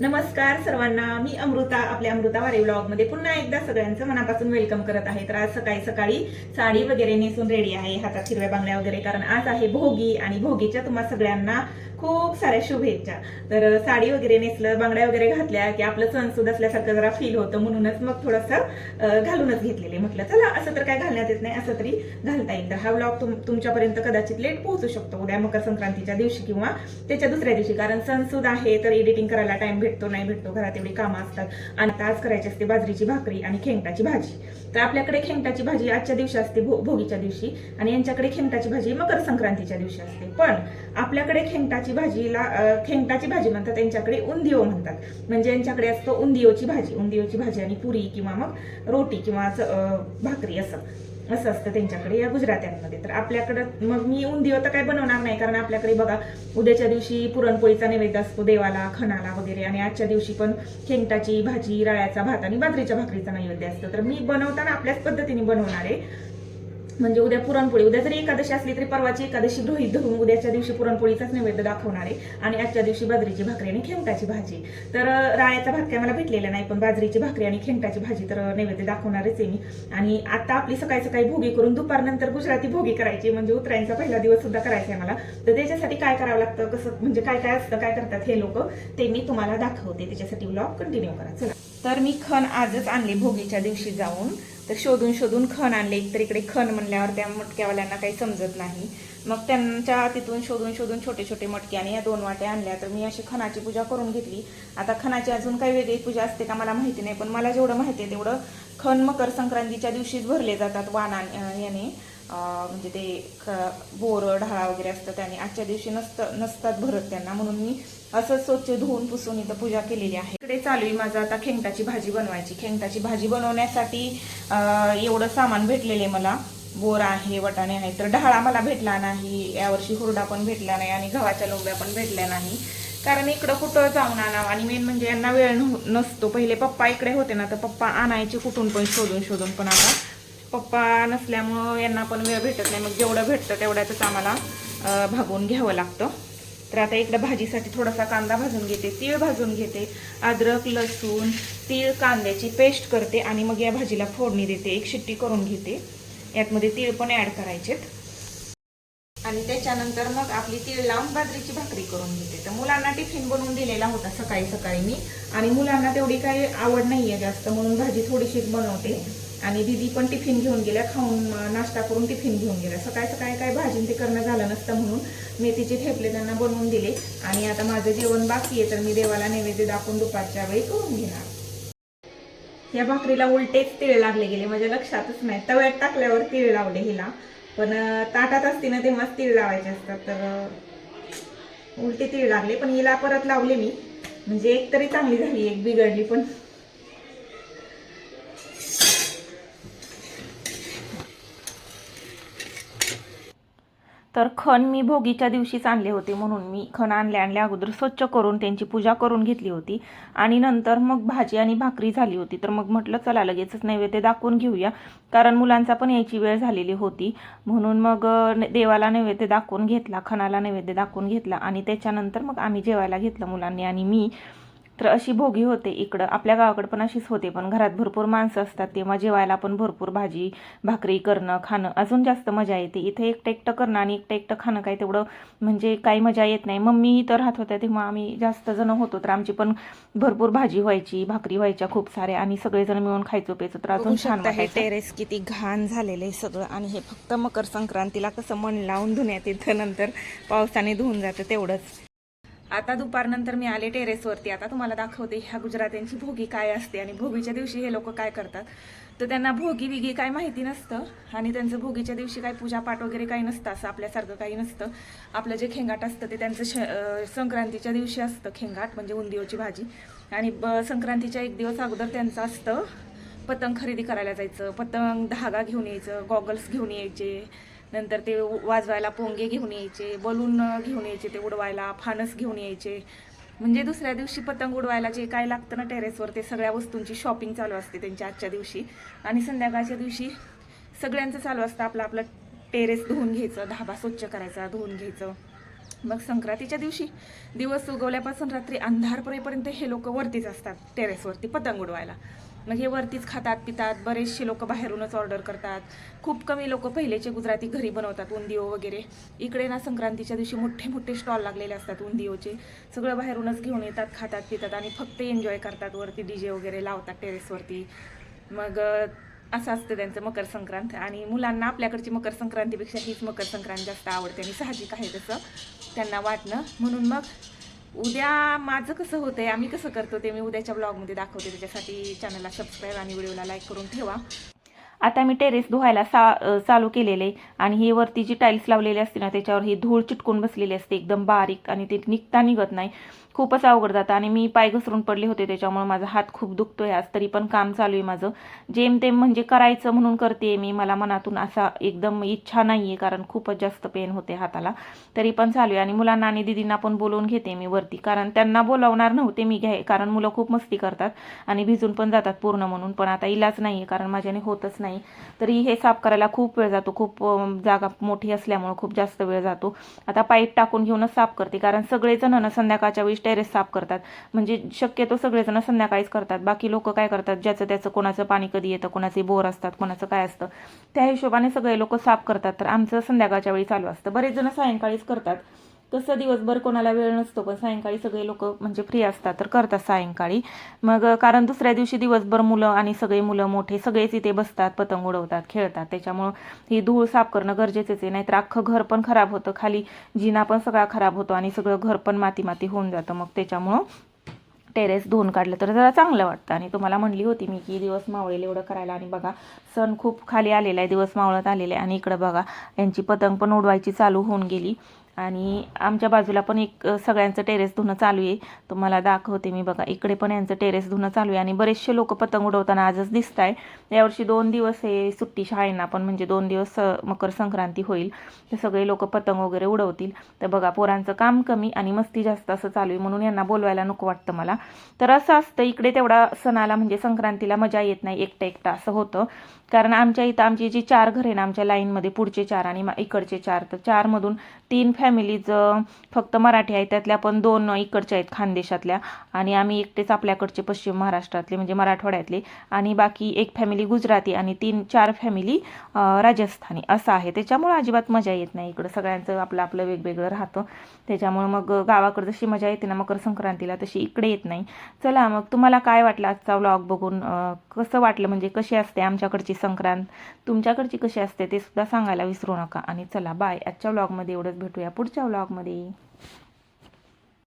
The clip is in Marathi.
नमस्कार सर्वांना. मी अमृता आपल्या अमृता वारे ब्लॉगमध्ये पुन्हा एकदा सगळ्यांचं मनापासून वेलकम करत आहे. तर आज सकाळी सकाळी साडी वगैरे नेसून रेडी आहे. हातात हिरव्या बांगड्या वगैरे कारण आज आहे भोगी आणि भोगीच्या तुम्हा सगळ्यांना खूप साऱ्या शुभेच्छा. तर साडी वगैरे नेसलं बांगड्या वगैरे घातल्या की आपलं सणसूद असल्यासारखं जरा फील होतं. म्हणूनच मग थोडंसं घालूनच घेतलेले. म्हटलं चला असं तर काय घालण्यात येत नाही. असं तरी घालता येईल. तर हा ब्लॉग तुम तुमच्यापर्यंत कदाचित लेट पोहोचू शकतो. उद्या मकर संक्रांतीच्या दिवशी किंवा त्याच्या दुसऱ्या दिवशी. कारण सणसूद आहे तर एडिटिंग करायला टाइम भेटतो नाही भेटतो घरात एवढी कामं असतात. आणि आता आज करायची असते बाजरीची भाकरी आणि खेंगटाची भाजी. तर आपल्याकडे खेंगटाची भाजी आजच्या दिवशी असते भो- भोगीच्या दिवशी. आणि यांच्याकडे खेंगटाची भाजी मकर संक्रांतीच्या दिवशी असते. पण आपल्याकडे खेंगटाची भाजीला खेंगटाची भाजी म्हणतात त्यांच्याकडे उंदिओ म्हणतात. म्हणजे यांच्याकडे असतो उंदिओची भाजी. उंदिओची भाजी आणि पुरी किंवा मग रोटी किंवा भाकरी असं. असं असतं त्यांच्याकडे या गुजरात्यांमध्ये. तर आपल्याकडं मग मी उंदिओ तर काय बनवणार नाही कारण आपल्याकडे बघा उद्याच्या दिवशी पुरणपोळीचा नैवेद्य असतो देवाला खणाला वगैरे आणि आजच्या दिवशी पण खेंगटाची भाजी राळ्याचा भात आणि बाजरीच्या भाकरीचा नैवेद्य असतो. तर मी बनवताना आपल्याच पद्धतीने बनवणार आहे. म्हणजे उद्या पुरणपोळी. उद्या जरी एकादशी असली तरी परवाची एकादशी गृहित धरून उद्याच्या दिवशी पुरणपोळीचाच नैवेद्य दाखवणार आहे आणि आजच्या दिवशी बाजरीची भाकरी आणि खेमटाची भाजी. तर अं, राळ्याचा भात काय मला भेटलेला नाही पण बाजरीची भाकरी आणि खेमटाची भाजी तर नैवेद्य दाखवणारच आहे मी. आणि आता आपली सकाळी सकाळी भोगी करून दुपारनंतर गुजराती भोगी करायची म्हणजे उतरायचा पहिला दिवस सुद्धा करायचा आहे मला. तर त्याच्यासाठी काय करावं लागतं? कसं म्हणजे काय काय असतं काय करतात हे लोक? ते मी तुम्हाला दाखवते. त्याच्यासाठी ब्लॉग कंटिन्यू करा. चला. तर मी खण आजच आणले भोगीच्या दिवशी जाऊन. तर शोधून शोधून खण आणले. एक तर इकडे खण म्हणल्यावर त्या मटक्यावाल्यांना काही समजत नाही. मग त्यांच्या तिथून शोधून शोधून छोटे छोटे मटके आणि या दोन वाट्या आणल्या. तर मी अशी खणाची पूजा करून घेतली. आता खणाची अजून काही वेगळी पूजा असते का मला माहिती नाही. पण मला जेवढं माहिती आहे तेवढं खण मकर संक्रांतीच्या दिवशीच भरले जातात. वाना याने म्हणजे ते ख- बोरं ढाळा वगैरे असतं त्याने. आजच्या दिवशी नसतं नसतात भरत त्यांना. म्हणून मी असं स्वच्छ धुवून पुसून इथं पूजा केलेली आहे. इकडे चालू आहे माझं आता खेंगटाची भाजी बनवायची. खेंगटाची भाजी बनवण्यासाठी एवढं सामान भेटलेले मला. बोर आहे वटाणे आहे तर ढाळा मला भेटला नाही. यावर्षी हुरडा पण भेटला नाही आणि गव्हाच्या लोंब्या पण भेटल्या नाही. कारण इकडं कुठं जाऊन आणावं? आणि मेन म्हणजे यांना वेळ नव्ह- नसतो. पहिले पप्पा इकडे होते ना तर पप्पा आणायचे कुठून पण शोधून शोधून. पण आता पप्पा नसल्यामुळं यांना पण वेळ भेटत नाही. मग जेवढं भेटतं तेवढ्यातच आम्हाला भागवून घ्यावं लागतं. तर आता इकडं भाजीसाठी थोडासा कांदा भाजून घेते तीळ भाजून घेते अद्रक लसूण तीळ कांद्याची पेस्ट करते आणि मग या भाजीला फोडणी देते एक शिट्टी करून घेते. यातमध्ये तीळ पण ॲड करायचेत. आणि त्याच्यानंतर मग आपली तीळ लावून बाजरीची भाकरी करून घेते. तर मुलांना टिफिन बनवून दिलेला होता सकाळी सकाळी मी. आणि मुलांना तेवढी काही आवड नाही आहे जास्त म्हणून भाजी थोडीशीच बनवते. आणि दिदी पण टिफिन घेऊन गेल्या खाऊन नाश्ता करून टिफिन घेऊन गेल्या. सकाळी सकाळी काय भाजी ते करणं झालं नसतं म्हणून मेथीचे ठेपले त्यांना बनवून दिले. आणि आता माझं जेवण बाकी आहे तर मी देवाला नैवेद्य दाखवून दुपारच्या वेळी करून घेणार. या भाकरीला उलटेच तिळ लागले गेले माझ्या लक्षातच नाही. तव्यात टाकल्यावर तीळ लावले हिला. पण ताटात असते ना तेव्हाच तीळ लावायचे असतात तर उलटे तीळ लागले. पण हिला परत लावले मी. म्हणजे एक तरी चांगली झाली एक बिघडली पण. तर खण मी भोगीच्या दिवशीच आणले होते म्हणून मी खण आणल्या आणल्या अगोदर स्वच्छ करून त्यांची पूजा करून घेतली होती. आणि नंतर मग भाजी आणि भाकरी झाली होती. तर मग म्हटलं चला लगेचच नैवेद्य दाखवून घेऊया. कारण मुलांचा पण यायची वेळ झालेली होती. म्हणून मग देवाला नैवेद्य दाखवून घेतला खणाला नैवेद्य दाखवून घेतला. आणि त्याच्यानंतर मग आम्ही जेवायला घेतलं मुलांनी. आणि मी तर अशी भोगी होते इकडं. आपल्या गावाकडे पण अशीच होते पण घरात भरपूर माणसं असतात. तेव्हा जेवायला पण भरपूर भाजी भाकरी करणं खाणं अजून जास्त मजा येते. इथे एकटं एकटं करणं आणि एकटं एकटं खाणं काय तेवढं म्हणजे काही मजा येत नाही. मम्मी इथं राहत होत्या तेव्हा आम्ही जास्त जण होतो तर आमची पण भरपूर भाजी व्हायची भाकरी व्हायच्या खूप साऱ्या आणि सगळेजण मिळून खायचो प्यायचो तर अजून छान वाटायचं. टेरेस किती घाण झालेलं आहे सगळं आणि हे फक्त मकर संक्रांतीला कसं मन लावून धुण्यात येतं नंतर पावसाने धुवून जातं तेवढंच. आता दुपारनंतर मी आले टेरेसवरती. आता तुम्हाला दाखवते ह्या गुजरात्यांची भोगी काय असते आणि भोगीच्या दिवशी हे लोक काय करतात. तर त्यांना भोगी बिगी काय माहिती नसतं आणि त्यांचं भोगीच्या दिवशी काय पूजापाठ वगैरे काही नसतं असं आपल्यासारखं काही नसतं. आपलं जे खेंगाट असतं ते त्यांचं श संक्रांतीच्या दिवशी असतं खेंगाट म्हणजे उंदिओची भाजी. आणि ब संक्रांतीच्या एक दिवस अगोदर त्यांचं असतं पतंग खरेदी करायला जायचं पतंग धागा घेऊन यायचं गॉगल्स घेऊन यायचे नंतर ते वाजवायला पोंगे घेऊन यायचे बलून घेऊन यायचे ते उडवायला फानस घेऊन यायचे. म्हणजे दुसऱ्या दिवशी पतंग उडवायला जे काय लागतं ना टेरेसवर ते सगळ्या वस्तूंची शॉपिंग चालू असते त्यांच्या आजच्या दिवशी. आणि संध्याकाळच्या दिवशी सगळ्यांचं चालू असतं आपलं आपलं टेरेस धुवून घ्यायचं धाबा स्वच्छ करायचा धुवून घ्यायचं. मग संक्रांतीच्या दिवशी दिवस उगवल्यापासून रात्री अंधारपरेपर्यंत हे लोक वरतीच असतात टेरेसवरती पतंग उडवायला. मग हे वरतीच खातात पितात बरेचसे लोक बाहेरूनच ऑर्डर करतात. खूप कमी लोक पहिलेचे गुजराती घरी बनवतात उंदिओ वगैरे. इकडे ना संक्रांतीच्या दिवशी मोठे मोठे स्टॉल लागलेले असतात उंदिओचे सगळं बाहेरूनच घेऊन येतात खातात पितात आणि फक्त एन्जॉय करतात. वरती डीजे वगैरे लावतात टेरेसवरती मग असं असतं त्यांचं मकर संक्रांत. आणि मुलांना आपल्याकडची मकर संक्रांतीपेक्षा हीच मकर संक्रांत जास्त आवडते. आणि साहजिक आहे तसं त्यांना वाटणं. म्हणून मग उद्या माझं कसं होतंय आम्ही कसं करतो ते मी उद्याच्या ब्लॉगमध्ये दाखवते. त्याच्यासाठी चॅनलला सबस्क्राईब आणि व्हिडिओला लाईक करून ठेवा. आता मी टेरेस धुवायला सा चालू केलेले आणि ही वरती जी टाईल्स लावलेली असते ना त्याच्यावर ही धूळ चिटकून बसलेली असते. एकदम बारीक आणि ते निघता निघत नाही. खूपच अवघड जातं आणि मी पाय घसरून पडले होते त्याच्यामुळे माझा हात खूप दुखतोय आज तरी पण काम चालू आहे माझं. जेमतेम म्हणजे करायचं म्हणून करते मी मला मनातून असा एकदम इच्छा नाही आहे कारण खूपच जास्त पेन होते हाताला. तरी पण चालू आहे. आणि मुलांना आणि दिदींना पण बोलवून घेते मी वरती कारण त्यांना बोलावणार नव्हते मी घ्याय कारण मुलं खूप मस्ती करतात आणि भिजून पण जातात पूर्ण म्हणून. पण आता इलाज नाही आहे कारण माझ्याने होतच नाही. तरी हे साफ करायला खूप वेळ जातो खूप जागा मोठी असल्यामुळे खूप जास्त वेळ जातो. आता पाईप टाकून घेऊनच साफ करते कारण सगळेजण ना संध्याकाळच्या वेळेस टेरेस साफ करतात. म्हणजे शक्यतो सगळेजण संध्याकाळीच करतात. बाकी लोक काय करतात? ज्याचं त्याचं कोणाचं पाणी कधी येतं कोणाचे बोर असतात कोणाचं काय असतं त्या हिशोबाने सगळे लोक साफ करतात. तर आमचं संध्याकाळच्या वेळी चालू असतं. बरेच जण सायंकाळीच करतात. तसं दिवसभर कोणाला वेळ नसतो पण सायंकाळी सगळे लोक म्हणजे फ्री असतात तर करतात सायंकाळी. मग कारण दुसऱ्या दिवशी दिवसभर मुलं आणि सगळे मुलं मोठे सगळेच इथे बसतात पतंग उडवतात खेळतात. त्याच्यामुळं ही धूळ साफ करणं गरजेचंच आहे नाहीतर अख्खं घर पण खराब होतं. खाली जिना पण सगळा खराब होतो आणि सगळं घर पण माती माती होऊन जातं. मग त्याच्यामुळं टेरेस धुवून काढलं तर जरा चांगलं वाटतं. आणि तुम्हाला म्हणली होती मी की दिवस मावळेल एवढं करायला. आणि बघा सण खूप खाली आलेला आहे दिवस मावळत आलेले आहे. आणि इकडं बघा यांची पतंग पण उडवायची चालू होऊन गेली. आणि आमच्या बाजूला पण एक सगळ्यांचं टेरेस धुणं चालू आहे. तुम्हाला दाखवते मी बघा इकडे पण यांचं टेरेस धुणं चालू आहे. आणि बरेचसे लोक पतंग उडवताना आजच दिसत आहे यावर्षी दोन दिवस हे सुट्टी शाळेंना पण म्हणजे दोन दिवस मकर संक्रांती होईल. तर सगळे लोक पतंग वगैरे उडवतील. तर बघा पोरांचं काम कमी आणि मस्ती जास्त असं चालू आहे म्हणून यांना बोलवायला नको वाटतं मला. तर असं असतं इकडे तेवढा सणाला म्हणजे संक्रांतीला मजा येत नाही एकटं एकटं असं होतं. कारण आमच्या इथं आमची जी चार घर आहे ना आमच्या लाईनमध्ये पुढचे चार आणि मा- इकडचे चार. तर चारमधून तीन फॅ फॅमिलीज फक्त मराठी आहे त्यातल्या पण दोन इकडच्या आहेत खानदेशातल्या. आणि आम्ही एकटेच आपल्याकडचे पश्चिम महाराष्ट्रातले म्हणजे मराठवाड्यातले. आणि बाकी एक फॅमिली गुजराती आणि तीन चार फॅमिली राजस्थानी. असं आहे. त्याच्यामुळं अजिबात मजा येत नाही इकडं. सगळ्यांचं आपलं आपलं वेगवेगळं राहतं. त्याच्यामुळं मग गावाकडं जशी मजा येते ना मकर संक्रांतीला तशी इकडे येत नाही. चला मग तुम्हाला काय वाटलं आजचा व्लॉग बघून? कसं वाटलं? म्हणजे कशी असते आमच्याकडची संक्रांत? तुमच्याकडची कशी असते ते सुद्धा सांगायला विसरू नका. आणि चला बाय आजच्या व्लॉगमध्ये एवढंच भेटूया. पुढच्या व्लॉगमध्ये